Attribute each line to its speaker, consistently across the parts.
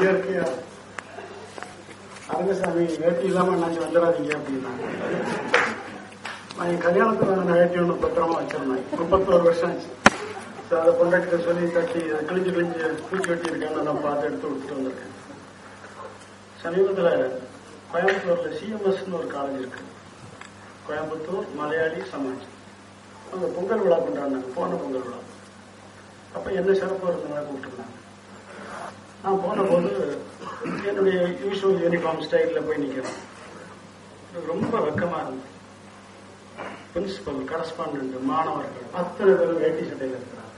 Speaker 1: இயற்கையா? அரங்கசாமி வேட்டி இல்லாம நாங்க வந்துடாதீங்க அப்படின்னாங்க நான் என் கல்யாணத்துக்கு நான் வேட்டி ஒன்று பத்திரமா வச்சிருந்தேன். முப்பத்தோரு வருஷம் ஆச்சு. So, அதை கொண்டாட்டிட்ட சொல்லி தட்டி அதை கிழிஞ்சு கிழிஞ்சு பூச்சி வெட்டி இருக்கேன்னு நான் பார்த்து எடுத்து விட்டுட்டு வந்திருக்கேன். சமீபத்துல கோயம்புத்தூர்ல சிஎம்எஸ்னு ஒரு காலேஜ் இருக்கு. கோயம்புத்தூர் மலையாளி சமாஜ். அவங்க பொங்கல் விழா கொண்டாடினாங்க போன பொங்கல் விழா. அப்ப என்ன சிறப்பு இருந்தவங்க கூப்பிட்டுருந்தாங்க. நான் போன போது என்னுடைய யூஸ்வல் யூனிஃபார்ம் ஸ்டைல்ல போய் நிக்கிறேன் ரொம்ப வெக்கமா இருந்தது. பிரின்சிபல் கரஸ்பாண்ட் மாணவர்கள் அத்தனை பேரும் வேட்டி சட்டையில் இருக்கிறாங்க.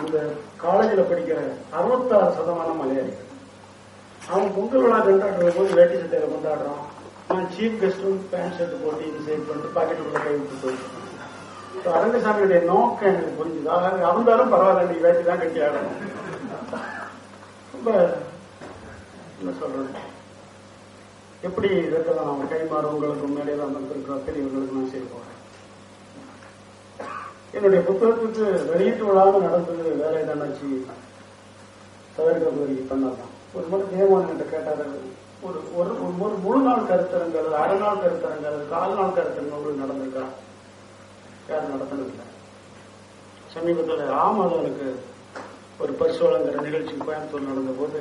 Speaker 1: அந்த காலேஜில் படிக்கிற அறுபத்தாறு சதமானம் மலையாளிகள் அவன் பொங்கல் விழா கொண்டாடுற போது வேட்டி சட்டையில கொண்டாடுறான். நான் சீஃப் கெஸ்டும் பேண்ட் ஷர்ட் போட்டு இது சேவ் பண்ணிட்டு பாக்கெட்டுக்குள்ள கை விட்டு போயிட்டு அரங்கசாமியுடைய நோக்கம் எனக்கு புரிஞ்சுது? அதாவது அவந்தாலும் பரவாயில்ல நீ வேட்டி தான் கட்டி ஆடணும் ரொம்ப என்ன சொல்றது? எப்படி இதற்கெல்லாம் நம்ம கைமாறு உங்களுக்கு மேலே தான் வந்திருக்கிற பெரியவர்களுக்கு நான் செய்ய போறேன். என்னுடைய புத்தகத்துக்கு வெளியீட்டு விழாவும் நடந்தது வேலை தானாச்சு தவிர்க்க பண்ணதான் ஒரு முறை தேவான் என்று கேட்டாரு. ஒரு ஒரு ஒரு முழு நாள் கருத்தரங்கள் அரை நாள் கருத்தரங்கள் கால் நாள் கருத்தரங்கள் நடந்திருக்கா? யாரும் நடத்தினதில்லை சமீபத்தில் ராமதவனுக்கு ஒரு பரிசு வழங்குற நிகழ்ச்சி கோயம்புத்தூர் நடந்த போது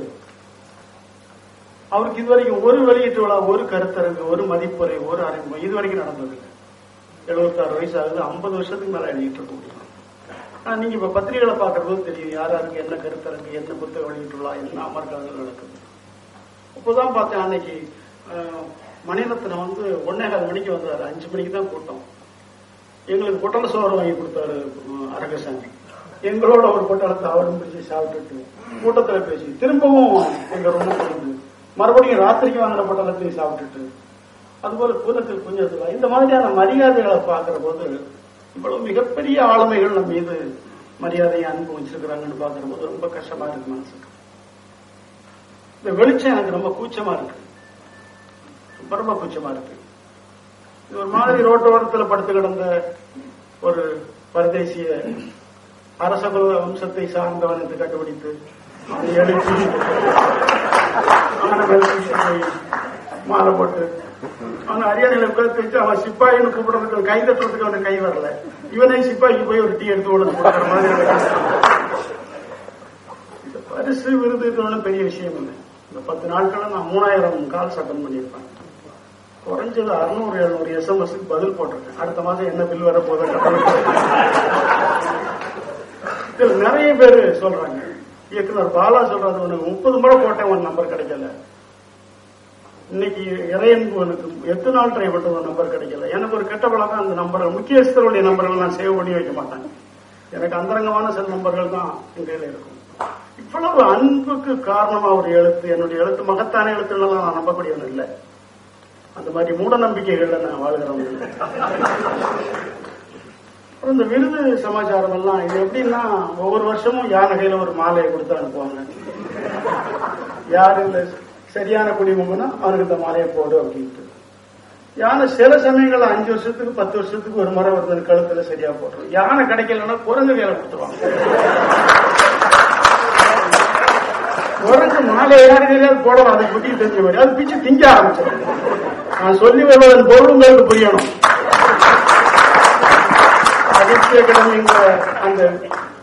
Speaker 1: அவருக்கு இதுவரைக்கும் ஒரு வெளியீட்டு விழா ஒரு கருத்தரங்கு ஒரு மதிப்புரை ஒரு அறிமுகம் இதுவரைக்கும் நடந்ததில்லை. எழுபத்தாறு வயசு ஆகுது ஐம்பது வருஷத்துக்கு மேல எழுதிட்டு இருக்க முடியும். ஆனா நீங்க இப்ப பத்திரிகைகளை பார்க்கறது போது தெரியும் யார் யாருக்கு என்ன கருத்தரங்கு என்ன புத்தகம் வெளியீட்டு விழா என்ன அமர்காதல் நடக்குது. இப்போதான் பார்த்தேன் அன்னைக்கு அஹ், மணிரத்னம் வந்து ஒன்னேகால் மணிக்கு வந்தாரு அஞ்சு மணிக்கு தான் கூட்டம். எங்களுக்கு பொட்டல சோறு வாங்கி கொடுத்தாரு அரங்கசாமி. எங்களோட ஒரு பொட்டலத்தை அவரும் பிடிச்சி சாப்பிட்டுட்டு கூட்டத்தில் பேசி திரும்பவும் எங்க ரொம்ப வந்து மறுபடியும் ராத்திரிக்கு வாங்கின பொட்டலத்தையும் சாப்பிட்டுட்டு அதுபோல பூதத்தில் குஞ்சத்துல இந்த மாதிரியான மரியாதைகளை பார்க்கிற போது இவ்வளவு மிகப்பெரிய ஆளுமைகள் நம்ம மீது மரியாதையை அன்பு வச்சிருக்கிறாங்கன்னு பார்க்கிற போது ரொம்ப கஷ்டமா இருக்கு மனசுக்கு. இந்த வெளிச்சம் எனக்கு ரொம்ப கூச்சமா இருக்கு. ரொம்ப ரொம்ப கூச்சமா இருக்கு. ஒரு மாதிரி ரோட்டோரத்துல படுத்து கிடந்த ஒரு பரதேசிய அரசகுல வம்சத்தை சார்ந்தவன் என்று கண்டுபிடித்து அதை எழுச்சி மாலை போட்டு அவன் அரியணையில உட்காந்து அவன் சிப்பாயின்னு கூப்பிடுறதுக்கு கை தட்டுறதுக்கு அவன் கை வரல. இவனே சிப்பாய்க்கு போய் ஒரு டீ எடுத்து கொண்டு கொடுக்குற மாதிரி இந்த பரிசு விருது பெரிய விஷயம் இல்லை. இந்த பத்து நாட்களும் நான் மூணாயிரம் கால் சட்டம் பண்ணியிருப்பேன். குறைஞ்சது அறுநூறு எழுநூறு எஸ்எம்எஸ்க்கு பதில் போட்டிருக்கேன். அடுத்த மாசம் என்ன பில் வர போதும் இதுல நிறைய பேர் சொல்றாங்க. இயக்குனர் பாலா சொல்றது உனக்கு முப்பது முறை போட்டேன் உன் நம்பர் கிடைக்கல. இன்னைக்கு இறையன்புவனுக்கு எத்தனை நாள் ட்ரை பண்றது ஒரு நம்பர் கிடைக்கல. எனக்கு ஒரு கெட்ட பழக்கம் அந்த நம்பர் முக்கியஸ்தருடைய நம்பர்கள் நான் சேவ் பண்ணி வைக்க மாட்டேன். எனக்கு அந்தரங்கமான சில நம்பர்கள் தான் என் கையில் இருக்கும். இவ்வளவு அன்புக்கு காரணமா ஒரு எழுத்து என்னுடைய எழுத்து மகத்தான எழுத்துலாம் நான் நம்பக்கூடியவன் இல்லை. அந்த மாதிரி மூட நம்பிக்கைகள்ல நான் வாழ்கிறவன் இந்த விருது சமாச்சாரம் எல்லாம் இது எப்படின்னா ஒவ்வொரு வருஷமும் யானை கையில ஒரு மாலையை கொடுத்து அனுப்புவாங்க? யாரு இந்த சரியான குடிமகனா அவனுக்கு இந்த மாலையை போடு அப்படின்ட்டு. யானை சில சமயங்கள்ல அஞ்சு வருஷத்துக்கு பத்து வருஷத்துக்கு ஒரு முறை ஒருத்தர் கழுத்துல சரியா போட்டுரும். யானை கிடைக்கலன்னா குரங்கு வேலை கொடுத்துருவாங்க. குரங்கு மாலை யாரு கையிலாவது போடணும் அதை குட்டி தெரிஞ்ச மாதிரி. அது பிச்சு திங்க ஆரம்பிச்சிடும். நான் சொல்லி வருவதன் பொருள் உங்களுக்கு புரியணும். அதிர்ஷ்ட கிழமைங்கிற அந்த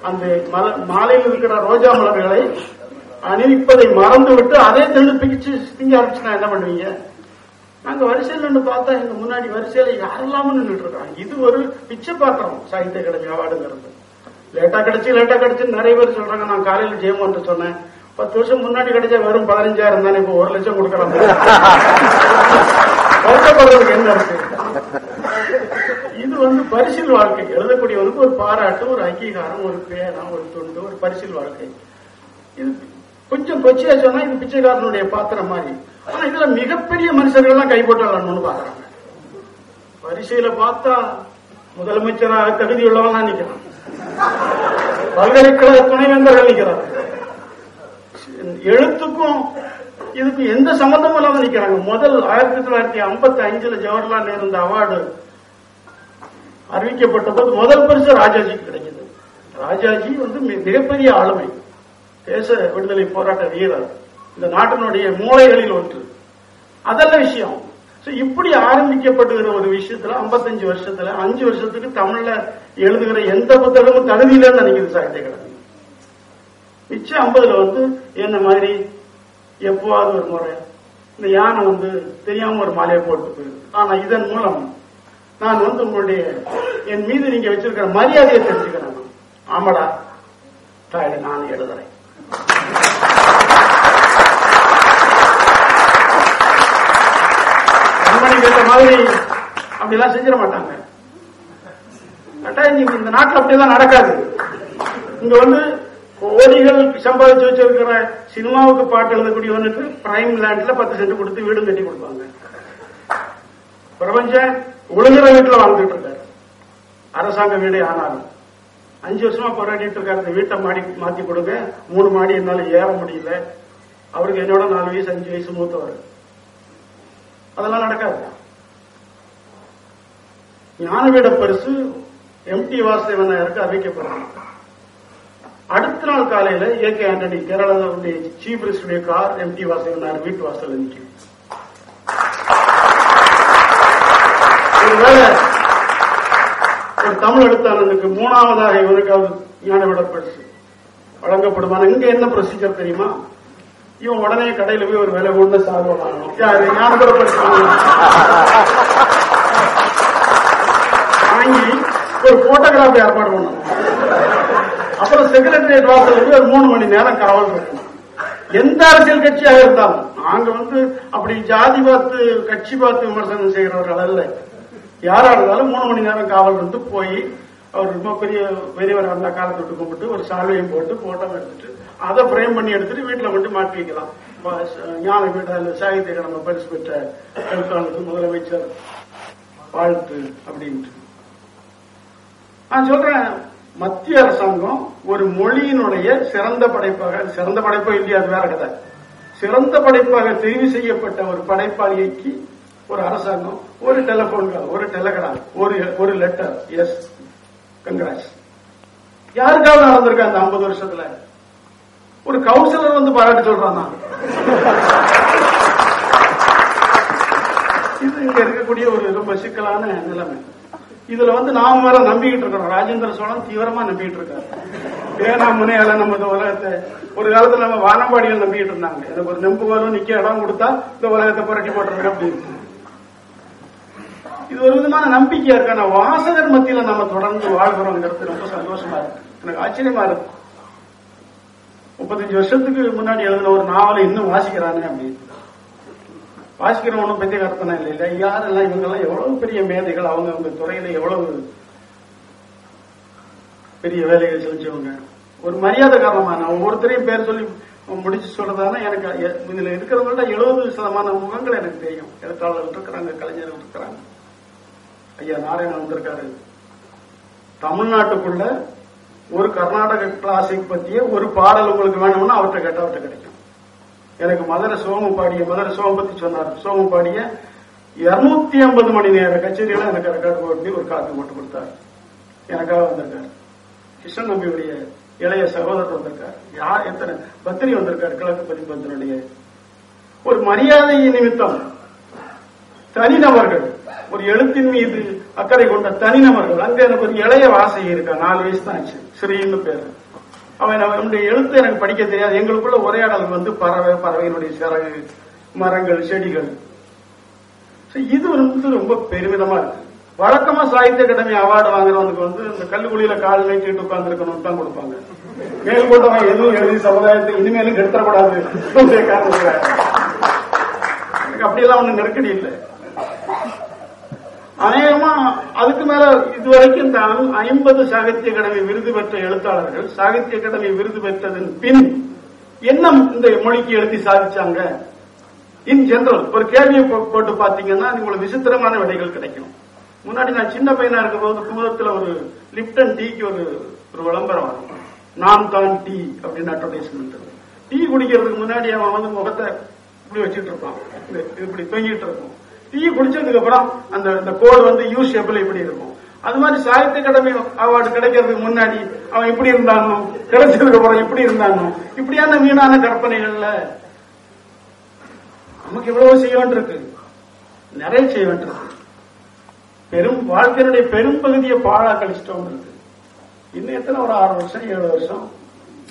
Speaker 1: அந்த மல- மாலையில் இருக்கிற ரோஜா மலர்களை அணிவிப்பதை மறந்து விட்டு அதே திருடு பிடிச்சு திங்க ஆரம்பிச்சுனா என்ன பண்ணுவீங்க? நாங்க வரிசையில் நின்று பார்த்தா எங்க முன்னாடி வரிசையில யாரெல்லாம் நின்றுட்டு இருக்காங்க. இது ஒரு பிச்சை பாத்திரம் சாகித்ய அகாடமி அவார்டுங்கிறது. லேட்டா கிடைச்சு லேட்டா கிடைச்சு நிறைய பேர் சொல்றாங்க. நான் காலையில ஜெயமோன்ட்டு சொன்னேன். பத்து வருஷம் முன்னாடி கிடைச்சா வெறும் பதினஞ்சாயிரம் தானே இப்போ ஒரு லட்சம் கொடுக்குறாங்க. வருத்தப்படுறதுக்கு என்ன இது வந்து பரிசில் வாழ்க்கை. எழுதக்கூடியவருக்கு ஒரு பாராட்டு ஒரு அங்கீகாரம் ஒரு பேனா ஒரு துண்டு ஒரு பரிசில் வாழ்க்கை. இது கொஞ்சம் கொச்சியா சொன்னா இது பிச்சைக்காரனுடைய பாத்திரம் மாதிரி. ஆனா இதுல மிகப்பெரிய மனுஷர்கள் எல்லாம் விளாடணும்னு பாக்குறாங்க பரிசையில பார்த்தா முதலமைச்சராக தகுதி உள்ளவன் நிக்கிறான். பல்கலைக்கழக துணைவேந்தர்கள் நிக்கிறாங்க எழுத்துக்கும் இதுக்கு எந்த சம்மந்தமும் இல்லாம நிக்கிறாங்க. முதல் ஆயிரத்தி தொள்ளாயிரத்தி ஐம்பத்தி அஞ்சுல ஜவஹர்லால் நேரு இந்த அவார்டு அறிவிக்கப்பட்ட போது முதல் பரிசு ராஜாஜிக்கு கிடைக்குது. ராஜாஜி வந்து மிகப்பெரிய ஆளுமை. தேச விடுதலை போராட்ட வீரர். இந்த நாட்டினுடைய மூளைகளில் ஒன்று. அதெல்லாம் விஷயம். இப்படி ஆரம்பிக்கப்படுகிற ஒரு விஷயத்துல 55 வருஷத்துல அஞ்சு வருஷத்துக்கு தமிழ்ல எழுதுகிற எந்த புத்தகமும் தகுதி நினைக்கிறது சாகித்ய அகாடமி. மிச்சம் ஐம்பதுல வந்து என்ன மாதிரி எப்போவாவது ஒரு முறை இந்த யானை வந்து தெரியாம ஒரு மாலையை போட்டு போயிருக்கு ஆனா இதன் மூலம் நான் வந்து உங்களுடைய என் மீது நீங்க வச்சிருக்கிற மரியாதையை தெரிஞ்சுக்கிறேன் நான். ஆமாடா. தாயடை நான் எழுதுறேன். கண்மணி கேட்ட மாதிரி அப்படிலாம் செஞ்சிட மாட்டாங்க. கட்டாயம் நீங்க இந்த நாட்டில் அப்படியெல்லாம் நடக்காது. இங்க வந்து கோடிகள் சம்பாதிச்சு வச்சிருக்கிற சினிமாவுக்கு பாட்டு எழுதக்கூடியவனுக்கு பிரைம் லேண்ட்ல பத்து சென்ட் கொடுத்து வீடும் கட்டி கொடுப்பாங்க. பிரபஞ்சம் ஒழுங்குற வீட்டுல வாழ்ந்துட்டு இருக்காரு. அரசாங்க வீடே ஆனாலும். அஞ்சு வருஷமா போராடிட்டு இருக்காரு. இந்த வீட்டை மாடி மாத்தி கொடுங்க. மூணு மாடி என்னால ஏற முடியல. அவருக்கு என்னோட நாலு வயசு அஞ்சு வயசு மூத்தவர். அதெல்லாம் நடக்காது. ஞானவீட பரிசு எம்டி வாசுதேவனாருக்கு அறிவிக்கப்படுறாங்க அடுத்த நாள் காலையில ஏ கே ஆண்டனி கேரளாவுடைய சீஃப் மினிஸ்டருடைய கார் எம்டி வாசுதேவனார் வீட்டு வாசல் நிற்கும் ஒரு தமிழ் எழுத்தாளனுக்கு மூணாவதாக இவருக்காவது ஞானவிட பரிசு வழங்கப்படுமான இங்க என்ன ப்ரொசீஜர் தெரியுமா? இவன் உடனே கடையில போய் ஒரு விலை கொண்டு சாதம் வாங்கணும் யாரு? ஞானவிட வாங்கி ஒரு போட்டோகிராஃபி ஏற்பாடு பண்ணணும். செக்ரட்டரியேட் வாசல் போய் ஒரு மூணு மணி நேரம் காவல் இருக்கும். எந்த அரசியல் கட்சியாக இருந்தாலும் நாங்க வந்து அப்படி ஜாதி பார்த்து கட்சி பார்த்து விமர்சனம் செய்கிறவர்கள் அல்ல. யாரா இருந்தாலும் மூணு மணி நேரம் காவல் இருந்து போய் அவர் ரொம்ப பெரிய பெரியவர் அந்த காலத்தை கும்பிட்டு ஒரு சால்வையும் போட்டு போட்டோ எடுத்துட்டு அதை ஃப்ரேம் பண்ணி எடுத்துட்டு வீட்டுல மட்டும் மாட்டி வைக்கலாம். ஞான வீட்டால் சாகித்ய கடமை பரிசு பெற்ற எழுத்தாளருக்கு முதலமைச்சர் வாழ்த்து அப்படின்ட்டு. நான் சொல்றேன் மத்திய அரசாங்கம் ஒரு மொழியினுடைய சிறந்த படைப்பாக சிறந்த படைப்போ இல்லையா? அது வேற கதை. சிறந்த படைப்பாக தெரிவு செய்யப்பட்ட ஒரு படைப்பாளிக்கு ஒரு அரசாங்கம் ஒரு டெலிபோன் கால் ஒரு டெலகிராம் ஒரு ஒரு லெட்டர் எஸ் கங்கராஜ் யாருக்காவது நடந்திருக்கா அந்த 50 வருஷத்துல? ஒரு கவுன்சிலர் வந்து பாராட்டி சொல்றான்? நான். இது இங்க இருக்கக்கூடிய ஒரு ரொம்ப சிக்கலான நிலைமை. இதுல வந்து நாம வேற நம்பிக்கிட்டு இருக்கிறோம் ராஜேந்திர சோழன் தீவிரமா நம்பிக்கிட்டு இருக்காரு. ஏன்னா முனையால நம்ம இந்த உலகத்தை ஒரு காலத்துல நம்ம வானம்பாடிகள் நம்பிக்கிட்டு இருந்தாங்க. எனக்கு ஒரு நெம்பு வரும் நிக்க இடம் கொடுத்தா இந்த உலகத்தை புரட்டி போட்டுருக்க அப்படின்னு. இது ஒரு விதமான நம்பிக்கையா இருக்கு. ஆனா வாசகர் மத்தியில நம்ம தொடர்ந்து வாழ்கிறோங்கிறது ரொம்ப சந்தோஷமா இருக்கு. எனக்கு ஆச்சரியமா இருக்கு. முப்பத்தஞ்சு வருஷத்துக்கு முன்னாடி எழுதின ஒரு நாவலை இன்னும் வாசிக்கிறானே அப்படின்னு. வாசிக்கிறவனும் பெரிய கருத்தனை இல்லை. இல்லை யாரெல்லாம் இவங்கெல்லாம் எவ்வளவு பெரிய மேதைகள் அவங்க அவங்க துறையில எவ்வளவு பெரிய வேலைகள் செஞ்சவங்க. ஒரு மரியாதை காரணமா நான் ஒவ்வொருத்தரையும் பேர் சொல்லி முடிச்சு சொல்றதான எனக்கு இதுல இருக்கிறவங்கள்ட்ட எழுபது சதமான முகங்கள் எனக்கு தெரியும். எழுத்தாளர்கள் இருக்கிறாங்க கலைஞர்கள் இருக்கிறாங்க. ஐயா நாராயணன் வந்திருக்காரு. தமிழ்நாட்டுக்குள்ள ஒரு கர்நாடக கிளாசிக் பத்திய ஒரு பாடல் உங்களுக்கு வேணும்னா அவர்கிட்ட கேட்டா அவர்கிட்ட கிடைக்கும். எனக்கு மதுரை சோமு பாடிய மதுரை சோமம் பத்தி சொன்னார். சோமு பாடிய இருநூத்தி ஐம்பது மணி நேர கச்சேரியில எனக்கு ரெக்கார்டு போட்டு ஒரு காப்பி போட்டு கொடுத்தார். எனக்காக வந்திருக்காரு. கிருஷ்ணன் நம்பியுடைய இளைய சகோதரர் வந்திருக்காரு. யார் எத்தனை பத்திரி வந்திருக்காரு கிழக்கு பதிப்பத்தினுடைய ஒரு மரியாதை நிமித்தம் தனிநபர்கள் ஒரு எழுத்தின் மீது அக்கறை கொண்ட தனிநபர்கள் அங்க எனக்கு ஒரு இளைய வாசகி இருக்கா? நாலு வயசு தான் ஆச்சு. ஸ்ரீன்னு பேரு. அவன் அவனுடைய எழுத்து எனக்கு படிக்க தெரியாது. எங்களுக்குள்ள உரையாடல் வந்து பறவை பறவையினுடைய சிறகு மரங்கள் செடிகள். இது வந்து ரொம்ப பெருமிதமா இருக்கு. வழக்கமா சாகித்ய அகாடமி அவார்டு வாங்குறவனுக்கு வந்து இந்த கல்லுக்குழியில கால் நீட்டிட்டு உட்கார்ந்து இருக்கணும் தான் கொடுப்பாங்க. மேல் கொண்டவன் எதுவும் எழுதி சமுதாயத்தை இனிமேலும் கெடுத்தரக்கூடாது எனக்கு அப்படியெல்லாம் ஒண்ணு நெருக்கடி இல்லை. அநேகமா அதுக்கு மேல இதுவரைக்கும் தான் ஐம்பது சாகித்ய அகாடமி விருது பெற்ற எழுத்தாளர்கள் சாகித்ய அகாடமி விருது பெற்றதன் பின் என்ன இந்த மொழிக்கு எழுதி சாதிச்சாங்க? இன் ஜெனரல் ஒரு கேள்வியை போ- போட்டு பாத்தீங்கன்னா உங்களுக்கு விசித்திரமான விடைகள் கிடைக்கும். முன்னாடி நான் சின்ன பையனா இருக்கும்போது குமுதத்துல ஒரு லிப்டன் டீக்கு ஒரு ஒரு விளம்பரம் வரும். நான் தான் டீ அப்படின்னு அட்வர்டைஸ்மெண்ட் டீ குடிக்கிறதுக்கு முன்னாடி அவன் வந்து முகத்தை இப்படி வச்சுட்டு இருப்பான். இப்படி- தொங்கிட்டு இருப்பான் டீ குடிச்சதுக்கு அப்புறம் அந்த இந்த கோடு வந்து யூ ஷேப்ல இப்படி இருக்கும். அது மாதிரி சாகித்ய அகாடமி அவார்டு கிடைக்கிறதுக்கு முன்னாடி அவன் இப்படி இருந்தானோ? கிடைச்சதுக்கு அப்புறம் இப்படி இருந்தானோ? இப்படியான வீணான கற்பனைகள்ல நமக்கு இவ்வளவு செய்ய வேண்டியிருக்கு. நிறைய செய்ய வேண்டியிருக்கு. பெரும் வாழ்க்கையினுடைய பெரும் பகுதியை பாழா கழிச்சிட்டோம் இருக்கு. இன்னும் எத்தனை ஒரு ஆறு வருஷம் ஏழு வருஷம்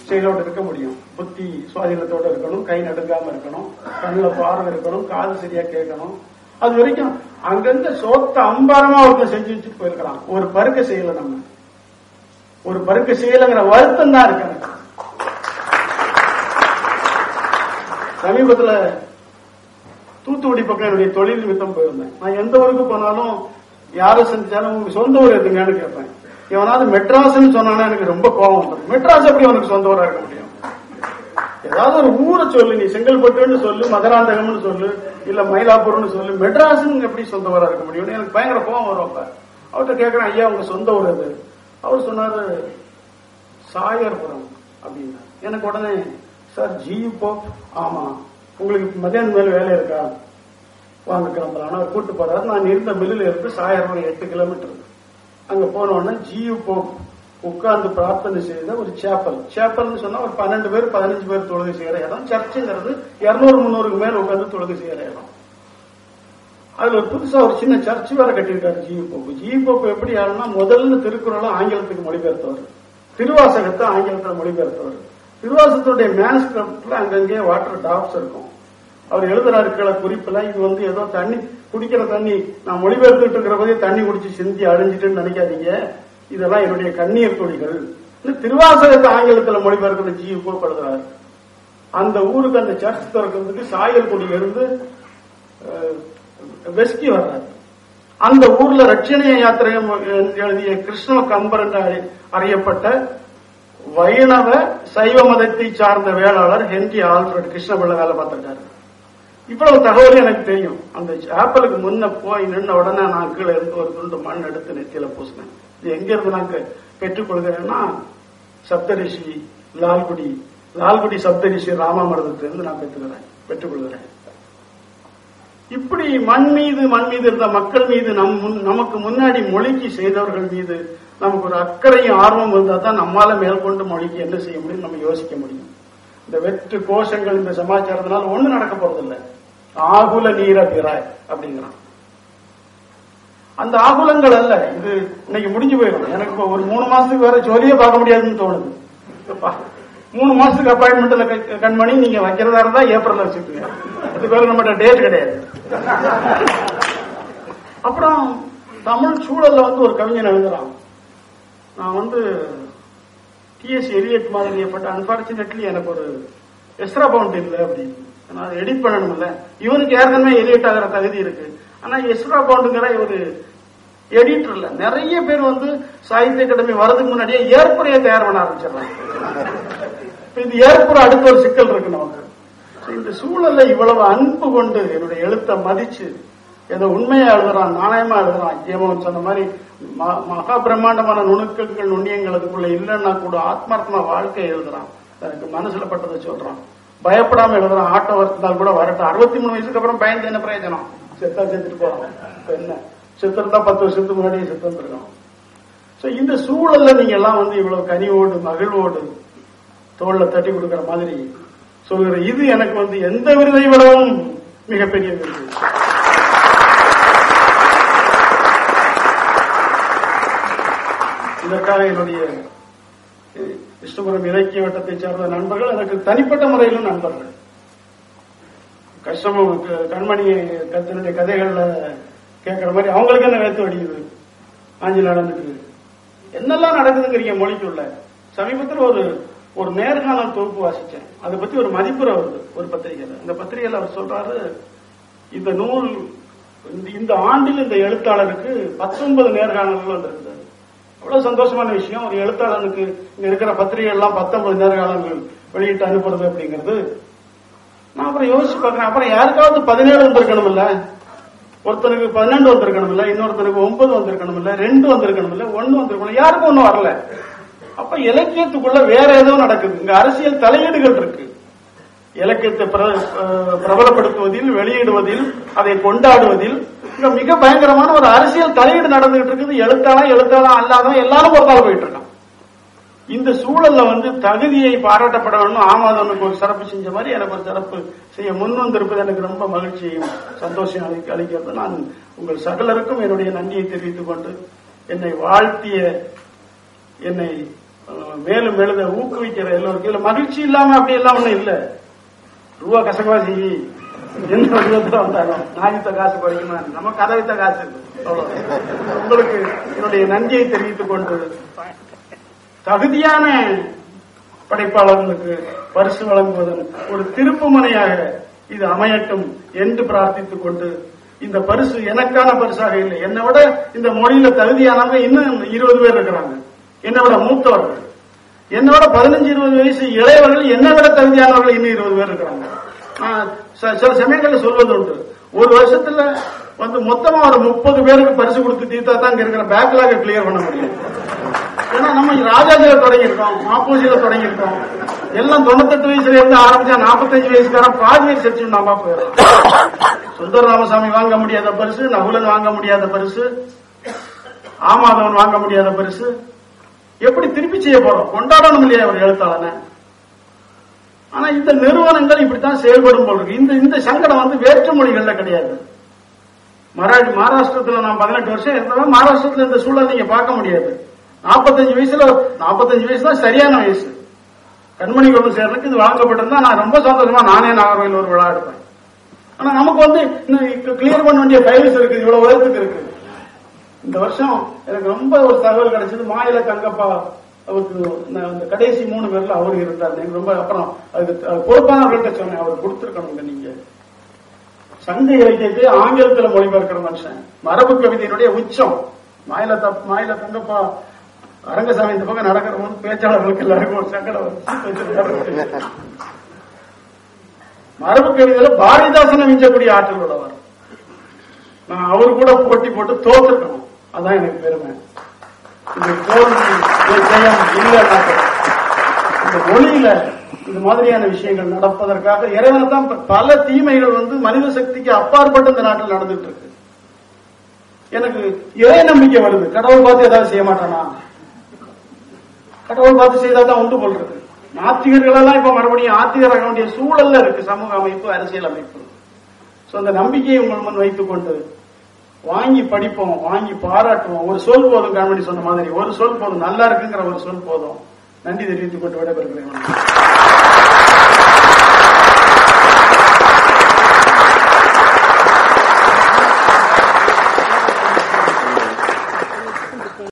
Speaker 1: செயலோடு இருக்க முடியும். புத்தி சுவாதீனத்தோட இருக்கணும் கை நடுங்காம இருக்கணும் கண்ணில் பார்வை இருக்கணும் காது சரியா கேட்கணும். அது வரைக்கும் அங்கிருந்து சோத்த அம்பாரமா ஒருத்தன் செஞ்சு வச்சுட்டு போயிருக்கலாம். ஒரு பருக்க செய்யல நம்ம. ஒரு பருக்க செய்யலைங்கிற வருத்தம் தான் இருக்கு எனக்கு. சமீபத்துல தூத்துக்குடி பக்கம் என்னுடைய தொழில் நிமித்தம் போயிருந்தேன். நான் எந்த ஊருக்கு போனாலும் யாரை செஞ்சாலும் உங்க சொந்த ஊர் எதுங்கன்னு கேட்பேன். எவனாவது மெட்ராஸ்ன்னு சொன்னானா எனக்கு ரொம்ப கோபம் மெட்ராஸ் எப்படி உனக்கு சொந்த ஊரா இருக்க முடியும்? ஏதாவது ஒரு ஊரை சொல்லு நீ செங்கல்பட்டுன்னு சொல்லு மதுராந்தகம்னு சொல்லு இல்ல மயிலாப்பூர்னு சொல்லு மெட்ராஸ்னு எப்படி சொந்தவரா இருக்க முடியும்? எனக்கு பயங்கர கோபம் வரும் அப்ப. அவர்கிட்ட கேட்கிறேன் ஐயா உங்க சொந்த ஊர் அது அவர் சொன்னாரு சாயர்புரம் அப்படின்னா. எனக்கு உடனே சார் ஜியு போப். ஆமா. உங்களுக்கு மதியானம் மேல வேலை இருக்கா? வாங்க கிளம்பலாம். அவர் கூட்டு போறாரு. நான் இருந்த மில்லில் இருந்து சாயர்புரம் எட்டு கிலோமீட்டர் அங்க போன உடனே ஜியு போப். உட்கார்ந்து பிரார்த்தனை செய்த ஒரு சேப்பல் சேப்பல்னு சொன்னா ஒரு பன்னெண்டு பேர் பதினஞ்சு பேர் தொழுகை செய்யற இடம். சர்ச்சுங்கிறது இருநூறு முந்நூறுக்கு மேல உட்கார்ந்து தொழுகை செய்யற இடம். அதுல ஒரு புதுசா ஒரு சின்ன சர்ச் வேற கட்டியிருக்காரு G U Pope G U Pope எப்படி யாருன்னா முதல்ல திருக்குறளும் ஆங்கிலத்துக்கு மொழிபெயர்த்தவர். திருவாசகத்தை ஆங்கிலத்துல மொழிபெயர்த்தவர். திருவாசகத்துடைய மேனஸ்கிரிப்ட்ல அங்கங்கே வாட்டர் டாப்ஸ் இருக்கும். அவர் எழுதுறாரு கீழே குறிப்புல இது வந்து ஏதோ தண்ணி குடிக்கிற தண்ணி. நான் மொழிபெயர்த்துட்டு இருக்கிற போதே தண்ணி குடிச்சு சிந்தி அழிஞ்சிட்டுன்னு நினைக்காதீங்க. இதெல்லாம் என்னுடைய கண்ணீர் துளிகள். திருவாசகத்தை ஆங்கிலத்தில் மொழிபெயர்க்கிற ஜியு போப் அந்த ஊருக்கு அந்த சர்ச் திறக்கிறதுக்கு சாயல்குடியில இருந்து வெஸ்கி வர்றாரு. அந்த ஊர்ல ரட்சணிய யாத்திரை எழுதிய கிருஷ்ண கம்பர் என்று அறியப்பட்ட வைணவ சைவ மதத்தை சார்ந்த வேளாளர் ஹென்றி ஆல்ஃபிரட் கிருஷ்ணபிள்ளை வேலை பார்த்திருக்காரு. இவ்வளவு தகவல் எனக்கு தெரியும். அந்த ஆப்பிளுக்கு முன்ன போய் நின்ன உடனே நான் கீழே இருந்து ஒரு துண்டு மண் எடுத்து நெத்தியில பூசினேன். எங்க இருந்து நான் பெற்றுக்கொள்கிறேன்னா சப்தரிஷி லால்குடி லால்குடி சப்தரிஷி ராமாமிரதத்திலிருந்து நான் பெற்றுக்கிறேன் பெற்றுக்கொள்கிறேன். இப்படி மண் மீது மண் மீது இருந்த மக்கள் மீது நம் முன்- நமக்கு முன்னாடி மொழிக்கு செய்தவர்கள் மீது நமக்கு ஒரு அக்கறையும் ஆர்வம் இருந்தா தான் நம்மால மேற்கொண்டு மொழிக்கு என்ன செய்ய முடியும் நம்ம யோசிக்க முடியும். இந்த வெற்று கோஷங்கள் இந்த சமாச்சாரத்தினால ஒண்ணு நடக்க போறதில்லை. ஆகுல நீர பிறாய் அப்படிங்கிறான். அந்த ஆகுலங்கள் அல்ல. இது இன்னைக்கு முடிஞ்சு போயிடும். எனக்கு இப்போ ஒரு மூணு மாசத்துக்கு வேற ஜோலியே பார்க்க முடியாதுன்னு தோணுது. மூணு மாசத்துக்கு அப்பாயின்மெண்ட்ல கண்மணி நீங்க வைக்கிறதா இருந்தா ஏப்ரல்ல வச்சுக்கோங்க அதுக்கு பேர் நம்மகிட்ட டேட் கிடையாது. அப்புறம் தமிழ் சூழல்ல வந்து ஒரு கவிஞன் எழுதுறான் நான் வந்து டிஎஸ் எரியட் மாதிரி பட் அன்பார்ச்சுனேட்லி எனக்கு ஒரு எஸ்ரா பவுண்ட் இல்லை அப்படின்னு. நான் அதை எடிட் பண்ணணும்ல. இவனுக்கு ஏற்கனவே எரியட் ஆகிற தகுதி இருக்கு. ஆனா எஸ்ரா பவுண்டுங்கிற ஒரு எடிட்டர் இல்ல. நிறைய பேர் வந்து சாகித்ய அகாடமி வரதுக்கு முன்னாடியே ஏற்புரையை தயார் பண்ண ஆரம்பிச்சிடறாங்க. இது இந்த ஏற்புற அடுத்த ஒரு சிக்கல் இருக்கு நமக்கு. இந்த சூழல்ல இவ்வளவு அன்பு கொண்டு என்னுடைய எழுத்தை மதிச்சு ஏதோ உண்மையா எழுதுறான் நாணயமா எழுதுறான் ஜீவன் சொன்ன மாதிரி ம- மகா பிரம்மாண்டமான நுணுக்கங்கள் நுண்ணியங்கள் அதுக்குள்ள இல்லைன்னா கூட ஆத்மார்த்தமா வாழ்க்கை எழுதுறான். எனக்கு மனசுல பட்டதை சொல்றான். பயப்படாம எழுதுறான். ஆட்டோ இருந்தால் கூட வரட்டும். அறுபத்தி மூணு வயசுக்கு அப்புறம் பயந்து என்ன பிரயோஜனம்? செத்தா செத்துட்டு போறான் என்ன செத்து பத்து வருஷத்துக்கு முன்னாடியே செத்து வந்துருக்கோம் சோ இந்த சூழல்ல நீங்க எல்லாம் வந்து இவ்வளவு கனிவோடு மகிழ்வோடு தோல்ல தட்டி கொடுக்கிற மாதிரி சொல்கிற இது எனக்கு வந்து எந்த விருதை விடவும் மிகப்பெரிய விருது இதற்காக என்னுடைய விஷ்ணுபுரம் இலக்கிய வட்டத்தைச் சேர்ந்த நண்பர்கள் எனக்கு தனிப்பட்ட முறையிலும் நண்பர்கள் கஷ்டமும் கண்மணி கத்தினுடைய கதைகள்ல கேட்கிற மாதிரி அவங்களுக்கு என்ன வேத்து வழி ஆஞ்சல் நடந்துக்குது. என்னெல்லாம் நடக்குதுங்கிறீங்க மொழிக்குள்ள? சமீபத்தில் ஒரு ஒரு நேர்காணல் தொகுப்பு வாசிச்சேன். அதை பத்தி ஒரு மதிப்புரை வருது ஒரு பத்திரிகையில. இந்த பத்திரிகையில அவர் சொல்றாரு இந்த நூல் இந்த- இந்த ஆண்டில் இந்த எழுத்தாளருக்கு பத்தொன்பது நேர்காணல்கள் வந்திருக்குது அவ்வளவு சந்தோஷமான விஷயம். ஒரு எழுத்தாளனுக்கு இங்க இருக்கிற பத்திரிகை எல்லாம் பத்தொன்பது நேர்காணல்கள் வெளியிட்டு அனுப்புறது அப்படிங்கிறது நான் அப்புறம் யோசிச்சு பார்க்கறேன். அப்புறம் யாருக்காவது பதினேழு வந்திருக்கணும் இல்ல ஒருத்தனுக்கு பன்னெண்டு வந்திருக்கணும் இல்ல இன்னொருத்தனுக்கு ஒன்பது வந்திருக்கணும் இல்ல ரெண்டு வந்திருக்கணும் இல்ல ஒன்னு வந்திருக்கணும். யாருக்கும் ஒன்னும் வரல. அப்ப இலக்கியத்துக்குள்ள வேற ஏதோ நடக்குது. இங்க அரசியல் தலையீடுகள் இருக்கு. இலக்கியத்தை பிரபலப்படுத்துவதில் வெளியிடுவதில் அதை கொண்டாடுவதில் இங்க மிக பயங்கரமான ஒரு அரசியல் தலையீடு நடந்துகிட்டு இருக்குது. எழுத்தாளா எழுத்தாளா அல்லாதவன் எல்லாரும் ஒரு போயிட்டு இருக்கான். இந்த சூழல்ல வந்து தகுதியை பாராட்டப்பட வேண்டும் ஆமாதவனுக்கு ஒரு சிறப்பு செஞ்ச மாதிரி எனக்கு ஒரு சிறப்பு செய்ய முன் வந்திருப்பது எனக்கு ரொம்ப மகிழ்ச்சியும் சந்தோஷம் அளிக்கிறது. நான் உங்கள் சகலருக்கும் என்னுடைய நன்றியை தெரிவித்துக் கொண்டு என்னை வாழ்த்திய என்னை மேலும் எழுத ஊக்குவிக்கிற எல்லோருக்கும் இல்ல மகிழ்ச்சி இல்லாம அப்படி எல்லாம் ஒண்ணும் இல்ல. ரூபா கசகவா செய்யி. எந்த விதத்துல வந்தாலும் நாகித்த காசு குறைக்கணும் நம்ம கதவித்த காசு. உங்களுக்கு என்னுடைய நன்றியை தெரிவித்துக் கொண்டு தகுதியான படைப்பாளர்களுக்கு பரிசு வழங்குவதன் ஒரு திருப்புமனையாக இது அமையட்டும் என்று பிரார்த்தித்துக் கொண்டு இந்த பரிசு எனக்கான பரிசாக இல்லை. என்னை விட இந்த மொழியில தகுதியானவங்க இன்னும் இருபது பேர் இருக்கிறாங்க. என்னை விட மூத்தவர்கள். என்னை விட பதினஞ்சு இருபது வயசு இளையவர்கள் என்னை விட தகுதியானவர்கள் இன்னும் இருபது பேர் இருக்கிறாங்க. ச- சில சமயங்களில் சொல்வது உண்டு. ஒரு வருஷத்துல வந்து மொத்தமா ஒரு முப்பது பேருக்கு பரிசு கொடுத்து தீர்த்தா தான் இங்க இருக்கிற பேக்லாக கிளியர் பண்ண முடியும். ஏன்னா நம்ம ராஜாஜில தொடங்கியிருக்கோம் மாப்பூசியில தொடங்கியிருக்கோம். எல்லாம் தொண்ணூத்தெட்டு வயசுல இருந்து ஆரம்பிச்சா நாற்பத்தஞ்சு வயசுக்காரன் பாதி வயசு செச்சு நாம போயிடும். சுந்தர ராமசாமி வாங்க முடியாத பரிசு நகுலன் வாங்க முடியாத பரிசு ஆமாதவன் வாங்க முடியாத பரிசு. எப்படி திருப்பி செய்ய போறோம்? கொண்டாடணும் இல்லையா ஒரு எழுத்தாளனை? ஆனா இந்த நிறுவனங்கள் இப்படித்தான் செயல்படும் போல் இருக்கு. இந்த இந்த சங்கடம் வந்து வேற்று மொழிகள்ல கிடையாது. மராட்டி மகாராஷ்டிரத்துல நான் பதினெட்டு வருஷம் இருந்தவன். மகாராஷ்டிரத்துல இந்த சூழல் நீங்க பார்க்க முடியாது. நாற்பத்தஞ்சு வயசுல நாற்பத்தஞ்சு வயசு தான் சரியான வயசு. கண்மணி குழு சேர்றதுக்கு இது வழங்கப்பட்டிருந்தா நான் ரொம்ப சந்தோஷமா நானே நாகர்கோவில் ஒரு விழா எடுப்பேன். ஆனா நமக்கு வந்து இன்னும் கிளியர் பண்ண வேண்டிய ஃபைல்ஸ் இருக்கு இவ்வளவு உயரத்துக்கு இருக்கு. இந்த வருஷம் எனக்கு ரொம்ப ஒரு தகவல் கிடைச்சது. மாயில தங்கப்பா அவருக்கு இந்த கடைசி மூணு பேர்ல அவர் இருந்தார். எனக்கு ரொம்ப அப்புறம் அதுக்கு அது பொறுப்பானவர்கள்ட்ட சொன்னேன். அவர் கொடுத்துருக்கணுங்க நீங்க. சங்க இலக்கியத்தை ஆங்கிலத்துல மொழிபெயர்க்கிற மனுஷன். மரபு கவிதையினுடைய உச்சம். மாயில தப் மாயில தங்கப்பா அரங்கசாமி இந்த பக்கம் நடக்கிற போது பேச்சாளர்களுக்கு எல்லாருக்கும் ஒரு சங்கடம் மரபு கவிதையில பாரதிதாசனை மிஞ்சக்கூடிய ஆற்றல் உள்ளவர். நான் அவரு கூட போட்டி போட்டு தோத்துட்டோம். அதான் எனக்கு பெருமை. இந்த தோல்வி இந்த ஜெயம் இந்த மொழியில இந்த மாதிரியான விஷயங்கள் நடப்பதற்காக இறைவனை தான் பல தீமைகள் வந்து மனித சக்திக்கு அப்பாற்பட்டு இந்த நாட்டில் நடந்துட்டு இருக்கு. எனக்கு இறை நம்பிக்கை வருது. கடவுள் பார்த்து ஏதாவது செய்ய மாட்டானா? கடவுள் பார்த்து செய்தா தான் உண்டு போல் நாத்திகர்கள் எல்லாம் இப்ப மறுபடியும் ஆத்திகராக வேண்டிய சூழல்ல இருக்கு. சமூக அமைப்பு அரசியல் அமைப்பு. சோ அந்த நம்பிக்கையை உங்கள் முன் வைத்துக் கொண்டு வாங்கி படிப்போம் வாங்கி பாராட்டுவோம். ஒரு சொல் போதும் கண்மணி சொன்ன மாதிரி. ஒரு சொல் போதும். நல்லா இருக்குங்கிற ஒரு சொல் போதும். நன்றி தெரிவித்துக் கொண்டு விடைபெறுகிறேன்.